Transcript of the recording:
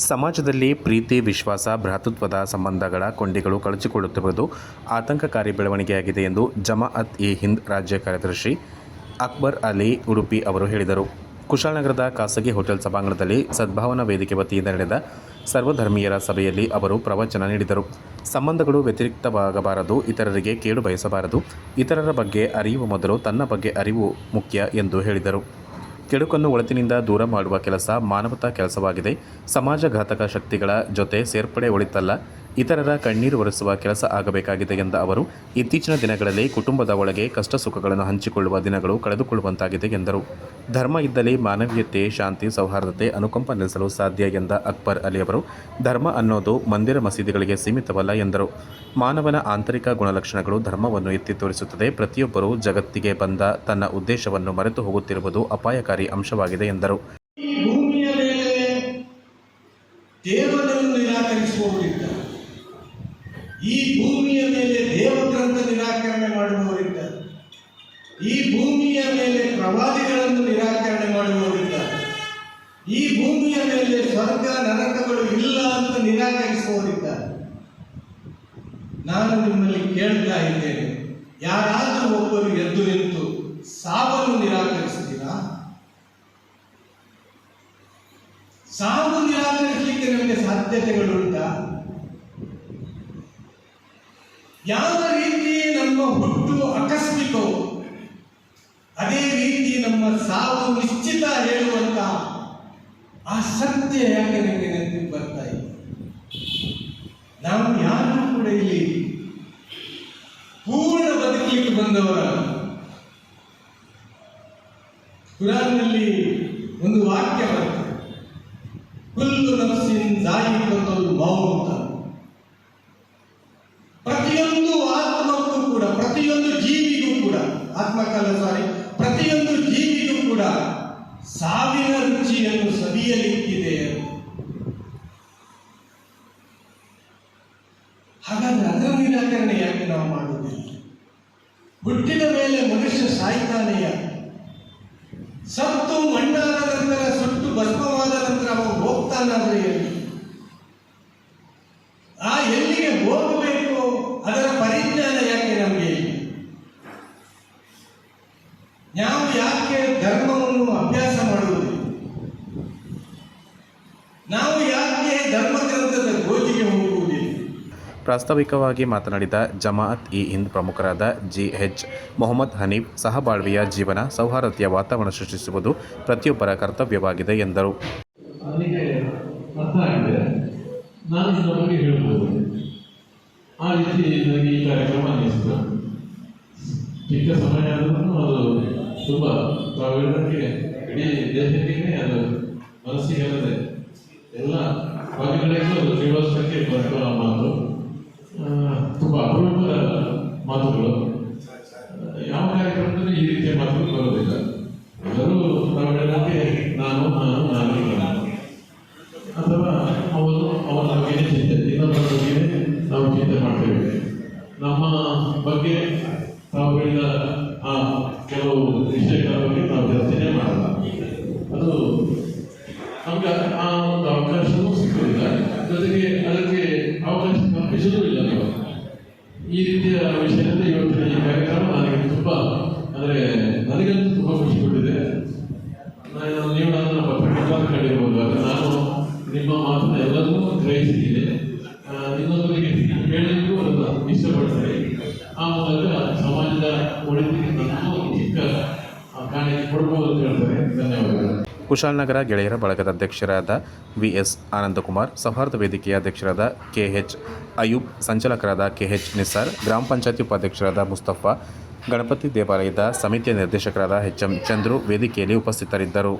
ಸಮಾಜದಲ್ಲಿ ಪ್ರೀತಿ, ವಿಶ್ವಾಸ, ಭ್ರಾತೃತ್ವದ ಸಂಬಂಧಗಳ ಕೊಂಡಿಗಳು ಕಳಚಿಕೊಳ್ಳುತ್ತಿರುವುದು ಆತಂಕಕಾರಿ ಬೆಳವಣಿಗೆಯಾಗಿದೆ ಎಂದು ಜಮಾಅತ್ ಇ ಹಿಂದ್ ರಾಜ್ಯ ಕಾರ್ಯದರ್ಶಿ ಅಕ್ಬರ್ ಅಲಿ ಉಡುಪಿ ಅವರು ಹೇಳಿದರು. ಕುಶಾಲನಗರದ ಖಾಸಗಿ ಹೋಟೆಲ್ ಸಭಾಂಗಣದಲ್ಲಿ ಸದ್ಭಾವನಾ ವೇದಿಕೆ ವತಿಯಿಂದ ನಡೆದ ಸರ್ವಧರ್ಮೀಯರ ಸಭೆಯಲ್ಲಿ ಅವರು ಪ್ರವಚನ ನೀಡಿದರು. ಸಂಬಂಧಗಳು ವ್ಯತಿರಿಕ್ತವಾಗಬಾರದು, ಇತರರಿಗೆ ಕೇಳು ಬಯಸಬಾರದು, ಇತರರ ಬಗ್ಗೆ ಅರಿಯುವ ಮೊದಲು ತನ್ನ ಬಗ್ಗೆ ಅರಿವು ಮುಖ್ಯ ಎಂದು ಹೇಳಿದರು. ಕೆಡುಕನ್ನು ಒಳತಿನಿಂದ ದೂರ ಮಾಡುವ ಕೆಲಸ ಮಾನವತಾ ಕೆಲಸವಾಗಿದೆ. ಸಮಾಜಘಾತಕ ಶಕ್ತಿಗಳ ಜೊತೆ ಸೇರ್ಪಡೆ ಒಳಿತಲ್ಲ. ಇತರರ ಕಣ್ಣೀರು ಒರೆಸುವ ಕೆಲಸ ಆಗಬೇಕಾಗಿದೆ ಎಂದ ಅವರು, ಇತ್ತೀಚಿನ ದಿನಗಳಲ್ಲಿ ಕುಟುಂಬದ ಒಳಗೆ ಕಷ್ಟ ಸುಖಗಳನ್ನು ಹಂಚಿಕೊಳ್ಳುವ ದಿನಗಳು ಕಳೆದುಕೊಳ್ಳುವಂತಾಗಿದೆ ಎಂದರು. ಧರ್ಮ ಇದ್ದಲ್ಲಿ ಮಾನವೀಯತೆ, ಶಾಂತಿ, ಸೌಹಾರ್ದತೆ, ಅನುಕಂಪ ನಿಲ್ಲಿಸಲು ಸಾಧ್ಯ ಎಂದ ಅಕ್ಬರ್ ಅಲಿ ಅವರು, ಧರ್ಮ ಅನ್ನೋದು ಮಂದಿರ ಮಸೀದಿಗಳಿಗೆ ಸೀಮಿತವಲ್ಲ ಎಂದರು. ಮಾನವನ ಆಂತರಿಕ ಗುಣಲಕ್ಷಣಗಳು ಧರ್ಮವನ್ನು ಎತ್ತಿ ತೋರಿಸುತ್ತದೆ. ಪ್ರತಿಯೊಬ್ಬರೂ ಜಗತ್ತಿಗೆ ಬಂದ ತನ್ನ ಉದ್ದೇಶವನ್ನು ಮರೆತು ಹೋಗುತ್ತಿರುವುದು ಅಪಾಯಕಾರಿ ಅಂಶವಾಗಿದೆ ಎಂದರು. ದೇವರನ್ನು ನಿರಾಕರಿಸುವವರಿದ್ದಾರೆ. ಈ ಭೂಮಿಯ ಮೇಲೆ ದೇವಗ್ರಂಥ ನಿರಾಕರಣೆ ಮಾಡುವವರಿದ್ದಾರೆ. ಈ ಭೂಮಿಯ ಮೇಲೆ ಪ್ರವಾದಿಗಳನ್ನು ನಿರಾಕರಣೆ ಮಾಡುವವರಿದ್ದಾರೆ. ಈ ಭೂಮಿಯ ಮೇಲೆ ಸ್ವರ್ಗ, ನರಕಗಳು ಇಲ್ಲ ಅಂತ ನಿರಾಕರಿಸುವವರಿದ್ದಾರೆ. ನಾನು ನಿಮ್ಮಲ್ಲಿ ಕೇಳ್ತಾ ಇದ್ದೇನೆ, ಯಾರಾದರೂ ಒಬ್ಬರು ಎದ್ದು ನಿಂತು ಸಾವನ್ನು ನಿರಾಕರಿಸ್ತೀರಾ ಸಾವು ನಿರಾಕರಿಸಲಿಕ್ಕೆ ನಿಮಗೆ ಸಾಧ್ಯತೆಗಳುಂಟಾ? ಯಾವ ರೀತಿ ನಮ್ಮ ಹುಟ್ಟು ಆಕಸ್ಮಿಕೋ ಅದೇ ರೀತಿ ನಮ್ಮ ಸಾವು ನಿಶ್ಚಿತ ಹೇಳುವಂತ ಆ ಸತ್ಯ ಯಾಕೆ ನನಗೆ ನೆನಪಿಗೆ ಬರ್ತಾ ಇದೆ? ನಾವು ಯಾರು ಕೂಡ ಇಲ್ಲಿ ಪೂರ್ಣ ಬದುಕಲಿಕ್ಕೆ ಬಂದವರ? ಕುರಾನ್ನಲ್ಲಿ ಒಂದು ವಾಕ್ಯ ಬರ್ತದೆ. ಕುಲ್ಲು ನಫ್ಸಿನ್ ಮೌ ಮೌತ್. ಪ್ರತಿಯೊಂದು ಆತ್ಮಕ್ಕೂ ಕೂಡ, ಪ್ರತಿಯೊಂದು ಜೀವಿಗೂ ಕೂಡ ಆತ್ಮಕ್ಕಲ್ಲ ಸಾರಿ ಪ್ರತಿಯೊಂದು ಜೀವಿಗೂ ಕೂಡ ಸಾವಿನ ರುಚಿಯನ್ನು ಸವಿಯಲಿಕ್ಕಿದೆ ಹಾಗಾದ್ರೆ ಅದರ ನಿರಾಕರಣೆ ಯಾಕೆ ನಾವು ಮಾಡುವುದಿಲ್ಲ? ಹುಟ್ಟಿದ ಮೇಲೆ ಮನುಷ್ಯ ಸಾಯ್ತಾನೆಯ? ಸತ್ತು ಮಣ್ಣಾದ ನಂತರ ಸುಟ್ಟು ಭಸ್ಮವಾದ ನಂತರ ಅವನು ಹೋಗ್ತಾನಾದ್ರೆ ಎಲ್ಲಿ ಆ ಎಲ್ಲಿಗೆ ಹೋಗಬೇಕು ಅದರ ಪರಿಜ್ಞಾನ ಯಾಕೆ ನಮಗೆ ಇಲ್ಲ ನಾವು ಯಾಕೆ ಧರ್ಮವನ್ನು ಅಭ್ಯಾಸ ಮಾಡುವುದು? ನಾವು ಯಾಕೆ ಧರ್ಮಗ್ರಂಥದ ಗೋಜಿಗೆ ಹೋಗುವುದಿಲ್ಲ? ಪ್ರಾಸ್ತಾವಿಕವಾಗಿ ಮಾತನಾಡಿದ ಜಮಾಅತ್ ಇ ಹಿಂದ್ ಪ್ರಮುಖರಾದ ಜಿ ಎಚ್ ಮೊಹಮ್ಮದ್ ಹನೀಫ್ ಸಹಬಾಳ್ವೆಯ ಜೀವನ ಸೌಹಾರ್ದತೆಯ ವಾತಾವರಣ ಸೃಷ್ಟಿಸುವುದು ಪ್ರತಿಯೊಬ್ಬರ ಕರ್ತವ್ಯವಾಗಿದೆ ಎಂದರು. ಅರ್ಥ ಆಗಿದೆ. ನಾನು ಆ ರೀತಿ ನನಗೆ ಈ ಕಾರ್ಯಕ್ರಮ ಅನ್ನಿಸ್ತು. ಚಿಕ್ಕ ಸಮಯ ಆದ್ರೂ ಅದು ತುಂಬ ತಾವು ಹೇಳಿದಂಗೆ ಇಡೀ ದೇಹಕ್ಕೆ ಅದು ಮನಸ್ಸಿಗೆ ಅಲ್ಲದೆ ಎಲ್ಲ ಭಾಗಗಳಿಗೂ ಅದು ಕೇಳುವಷ್ಟಕ್ಕೆ ಬರುವ ಮಾತು ತುಂಬ ಅಪರೂಪದ ಮಾತುಗಳು. ಹೇಳಿದ ಆ ಕೆಲವು ವಿಷಯಗಳ ಬಗ್ಗೆ ನಾವು ಚರ್ಚೆನೆ ಮಾಡಲ್ಲ ಅದು ನಮ್ಗೆ ಆ ಒಂದು ಅವಕಾಶವೂ ಸಿಕ್ಕುವುದಿಲ್ಲ ಜೊತೆಗೆ ಅದಕ್ಕೆ ಅವಕಾಶ ಕಲ್ಪಿಸಲೂ ಇಲ್ಲ ನಾವು. ಈ ರೀತಿಯ ವಿಷಯದಲ್ಲಿ ಇವತ್ತಿನ ಈ ಕಾರ್ಯಕ್ರಮ ನನಗೆ ತುಂಬ, ಅಂದರೆ ನನಗಂತೂ ತುಂಬ ಖುಷಿ ಕೊಟ್ಟಿದೆ. ನಾನು ನೀವು ನನ್ನ ಪತ್ರಕರ್ತ ಕಡೆ ಹೋದಾಗ ನಾನು ನಿಮ್ಮ ಮಾತನ್ನ ಎಲ್ಲದನ್ನೂ ಗ್ರಹಿಸಿದ್ದೀನಿ. ಇನ್ನೊಬ್ಬರಿಗೆ ಹೇಳಲಿಕ್ಕೂ ಅದನ್ನು ಇಷ್ಟಪಡ್ತೇನೆ. ಆ ಮೂಲಕ ಸಮಾಜದ ಕುಶಾಲನಗರ ಗೆಳೆಯರ ಬಳಗದ ಅಧ್ಯಕ್ಷರಾದ ವಿ ಎಸ್ ಆನಂದಕುಮಾರ್, ಸೌಹಾರ್ದ ವೇದಿಕೆಯ ಅಧ್ಯಕ್ಷರಾದ ಕೆ ಎಚ್ ಅಯೂಬ್ ಸಂಚಾಲಕರಾದ ಕೆ ಎಚ್ ನಿಸಾರ್, ಗ್ರಾಮ ಪಂಚಾಯತಿ ಉಪಾಧ್ಯಕ್ಷರಾದ ಮುಸ್ತಫ, ಗಣಪತಿ ದೇವಾಲಯದ ಸಮಿತಿಯ ನಿರ್ದೇಶಕರಾದ ಎಚ್ ಎಂ ಚಂದ್ರು ವೇದಿಕೆಯಲ್ಲಿ ಉಪಸ್ಥಿತರಿದ್ದರು.